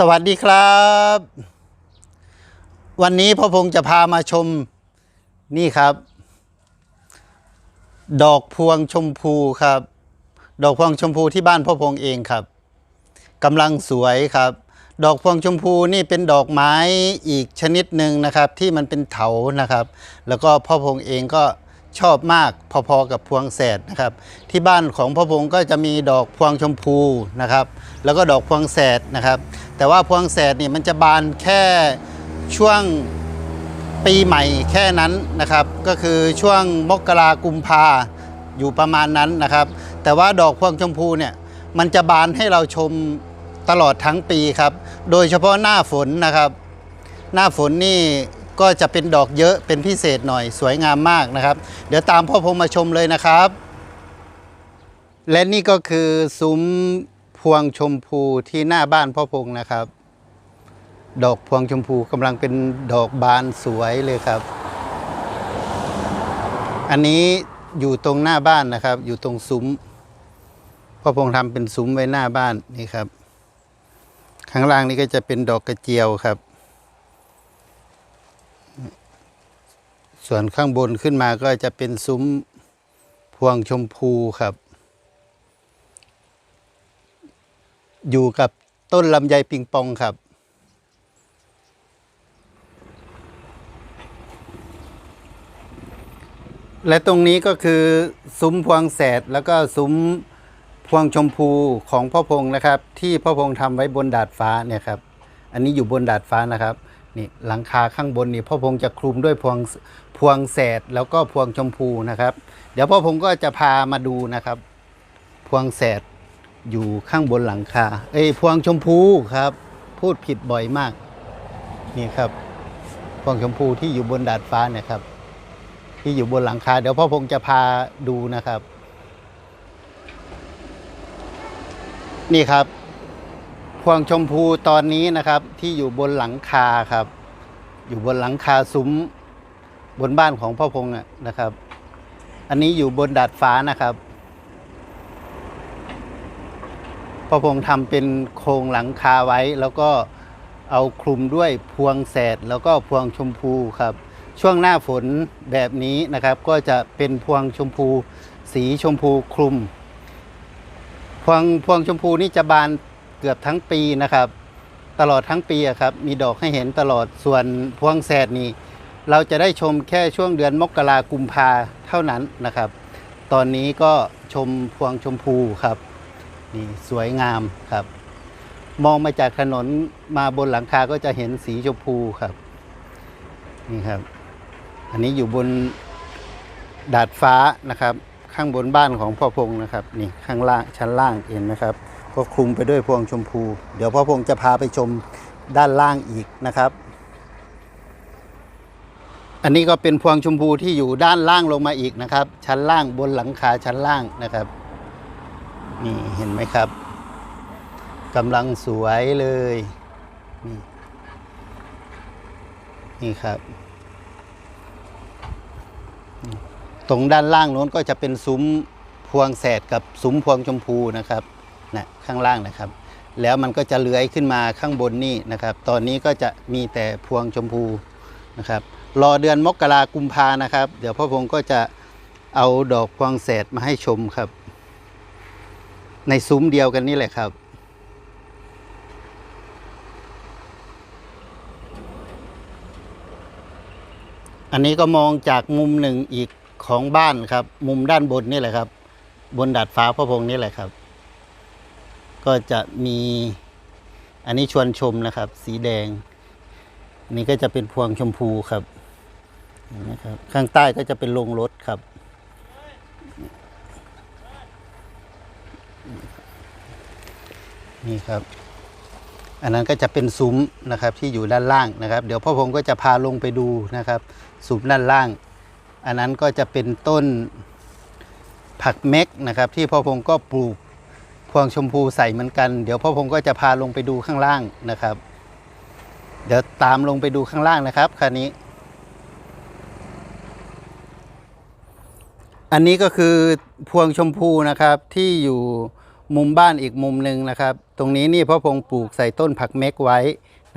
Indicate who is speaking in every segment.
Speaker 1: สวัสดีครับ วันนี้พ่อพงษ์จะพามาชมนี่ครับ ดอกพวงชมพูครับ ดอกพวงชมพูที่บ้านพ่อพงษ์เองครับกำลังสวยครับ ดอกพวงชมพูนี่เป็นดอกไม้อีกชนิดหนึ่งนะครับ ที่มันเป็นเถานะครับ แล้วก็พ่อพงษ์เองก็ ชอบมากพอๆกับพวงแสดนะครับ ที่บ้านของพ่อพงษ์ก็จะมีดอกพวงชมพูนะครับ แล้วก็ดอกพวงแสดนะครับ แต่ว่าพวงแสดนี่มันจะบานแค่ช่วงปีใหม่แค่นั้นนะครับ ก็คือช่วงมกรากุมภาอยู่ประมาณนั้นนะครับ แต่ว่าดอกพวงชมพูเนี่ยมันจะบานให้เราชมตลอดทั้งปีครับ โดยเฉพาะหน้าฝนนะครับ หน้าฝนนี่ ก็จะเป็นดอกเยอะเป็นพิเศษหน่อยสวยงามมากนะครับ เดี๋ยวตามพ่อพงมาชมเลยนะครับ และนี่ก็คือซุ้มพวงชมพูที่หน้าบ้านพ่อพงนะครับ ดอกพวงชมพูกำลังเป็นดอกบานสวยเลยครับ อันนี้อยู่ตรงหน้าบ้านนะครับ อยู่ตรงซุ้มพ่อพงทำเป็นซุ้มไว้หน้าบ้านนี่ครับ ข้างล่างนี่ก็จะเป็นดอกกระเจียวครับ ส่วนข้างบนขึ้นมาก็จะเป็นซุ้มพวงชมพูครับ อยู่กับต้นลำไยปิงปองครับ และตรงนี้ก็คือซุ้มพวงแสดแล้วก็ซุ้มพวงชมพูของพ่อพงนะครับ ที่พ่อพงทำไว้บนดาดฟ้าเนี่ยครับ อันนี้อยู่บนดาดฟ้านะครับ นี่หลังคาข้างบนนี่พ่อพงจะคลุมด้วยพวงพวงแสดแล้วก็พวงชมพูนะครับ เดี๋ยวพ่อพงก็จะพามาดูนะครับ พวงแสดอยู่ข้างบนหลังคา เอ้ยพวงชมพูครับ พูดผิดบ่อยมาก นี่ครับ พวงชมพูที่อยู่บนดาดฟ้าเนี่ยครับ ที่อยู่บนหลังคา เดี๋ยวพ่อพงจะพาดูนะครับ นี่ครับ พวงชมพูตอนนี้นะครับ ที่อยู่บนหลังคาครับ อยู่บนหลังคาซุ้ม บนบ้านของพ่อพงอะนะครับ อันนี้อยู่บนดาดฟ้านะครับพ่อพงทำเป็นโครงหลังคาไว้ แล้วก็เอาคลุมด้วยพวงแสดแล้วก็พวงชมพูครับ ช่วงหน้าฝนแบบนี้นะครับ ก็จะเป็นพวงชมพู สีชมพูคลุม พวงพวงชมพูนี่จะบาน เกือบทั้งปีนะครับ ตลอดทั้งปีอะครับมีดอกให้เห็นตลอดส่วนพวงแสดนี่เราจะได้ชมแค่ช่วงเดือนมกรากุมภาเท่านั้นนะครับ ตอนนี้ก็ชมพวงชมพูครับนี่สวยงามครับ มองมาจากถนนมาบนหลังคาก็จะเห็นสีชมพูครับนี่ครับ อันนี้อยู่บนดาดฟ้านะครับ ข้างบนบ้านของพ่อพงนะครับ นี่ข้างล่างชั้นล่างเห็นไหมครับ ก็คลุมไปด้วยพวงชมพู เดี๋ยวพ่อพงจะพาไปชมด้านล่างอีกนะครับ อันนี้ก็เป็นพวงชมพูที่อยู่ด้านล่างลงมาอีกนะครับ ชั้นล่างบนหลังคาชั้นล่างนะครับนี่เห็นไหมครับกำลังสวยเลยนี่นี่ครับ ตรงด้านล่างโน้นก็จะเป็นซุ้มพวงแสดกับซุ้มพวงชมพูนะครับ นะข้างล่างนะครับ แล้วมันก็จะเลื้อยขึ้นมาข้างบนนี่นะครับ ตอนนี้ก็จะมีแต่พวงชมพูนะครับ รอเดือนมกรากุมภานะครับ เดี๋ยวพ่อพงก็จะเอาดอกพวงแสดมาให้ชมครับ ในซุ้มเดียวกันนี่แหละครับอันนี้ก็มองจากมุมหนึ่งอีกของบ้านครับ มุมด้านบนนี่แหละครับ บนดาดฟ้าพระพงษ์นี่แหละครับ ก็จะมีอันนี้ชวนชมนะครับ สีแดงอันนี้ก็จะเป็นพวงชมพูครับนไหมครับข้างใต้ก็จะเป็นโรงรถครับ นี่ครับ อันนั้นก็จะเป็นซุ้มนะครับที่อยู่ด้านล่างนะครับ เดี๋ยวพ่อพงก็จะพาลงไปดูนะครับซุ้มด้านล่าง อันนั้นก็จะเป็นต้นผักเม็กนะครับ ที่พ่อพงก็ปลูก วงชมพูใส่เหมือนกัน เดี๋ยวพ่อพงก็จะพาลงไปดูข้างล่างนะครับ เดี๋ยวตามลงไปดูข้างล่างนะครับคันนี้ อันนี้ก็คือพวงชมพูนะครับที่อยู่มุมบ้านอีกมุมหนึ่งนะครับ ตรงนี้นี่พ่อพงปลูกใส่ต้นผักเม็กไว้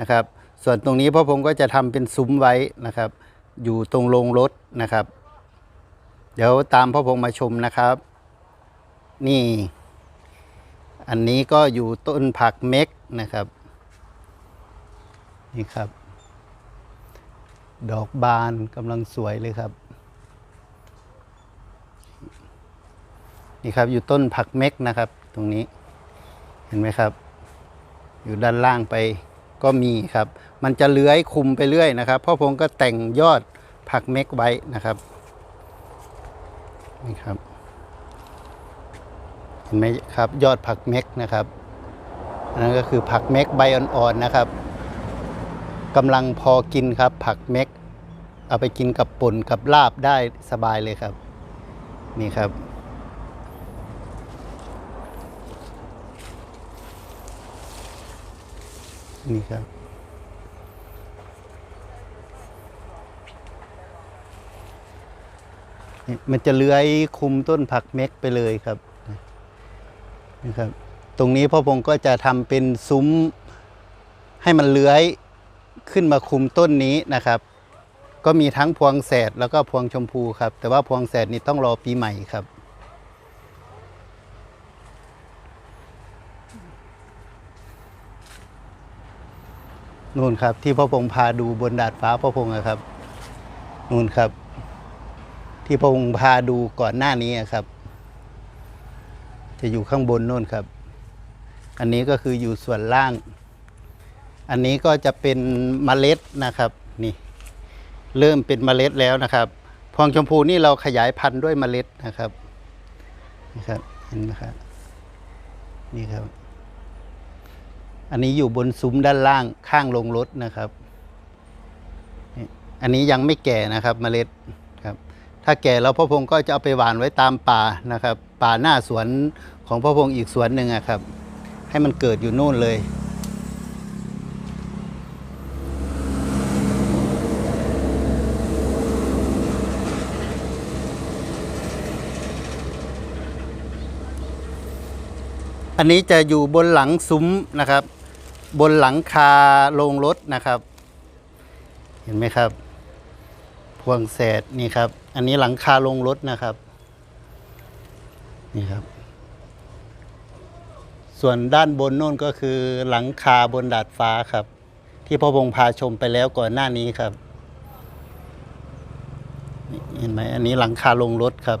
Speaker 1: นะครับ ส่วนตรงนี้พ่อพงก็จะทำเป็นซุ้มไว้นะครับ อยู่ตรงโรงรถนะครับ เดี๋ยวตามพ่อพงมาชมนะครับ นี่ อันนี้ก็อยู่ต้นผักเม็กนะครับ นี่ครับ ดอกบานกำลังสวยเลยครับ นี่ครับอยู่ต้นผักเม็กนะครับ ตรงนี้เห็นไหมครับ อยู่ด้านล่างไปก็มีครับ มันจะเลื้อยคุมไปเรื่อยนะครับพ่อพงก็แต่งยอดผักเม็กไว้นะครับนี่ครับ ห็นไหมครับยอดผักเม็กนะครับอันนั้นก็คือผักเม็กใบอ่อนๆนะครับกำลังพอกินครับผักเม็ก เอาไปกินกับป่นกับลาบได้สบายเลยครับ นี่ครับนี่ครับ มันจะเลื้อยคุมต้นผักเม็กไปเลยครับ นะครับ ตรงนี้พ่อพงก็จะทำเป็นซุ้มให้มันเลื้อยขึ้นมาคุมต้นนี้นะครับ ก็มีทั้งพวงแสดแล้วก็พวงชมพูครับ แต่ว่าพวงแสดนี่ต้องรอปีใหม่ครับนู่นครับที่พ่อพงพาดูบนดาดฟ้าพ่อพงอะครับนู่นครับ ที่พระองค์พาดูก่อนหน้านี้ครับ จะอยู่ข้างบนนู่นครับ อันนี้ก็คืออยู่ส่วนล่าง อันนี้ก็จะเป็นเมล็ดนะครับนี่ เริ่มเป็นเมล็ดแล้วนะครับพวงชมพูนี่เราขยายพันธุ์ด้วยเมล็ดนะครับนี่ครับเห็นไหมครับนี่ครับ อันนี้อยู่บนซุ้มด้านล่างข้างลงรถนะครับนี่อันนี้ยังไม่แก่นะครับ เมล็ดครับ ถ้าแก่แล้วพ่อพงก็จะเอาไปหวานไว้ตามป่านะครับ ป่าหน้าสวนของพ่อพงศ์อีกสวนหนึ่งอะครับ ให้มันเกิดอยู่นู่นเลย อันนี้จะอยู่บนหลังซุ้มนะครับ บนหลังคาโรงรถนะครับ เห็นไหมครับ พวงแสดนี่ครับ อันนี้หลังคาโรงรถนะครับ นี่ครับ ส่วนด้านบนโน่นก็คือหลังคาบนดาดฟ้าครับ ที่พ่อพงพาชมไปแล้วก่อนหน้านี้ครับเห็นไหมอันนี้หลังคาลงรถครับ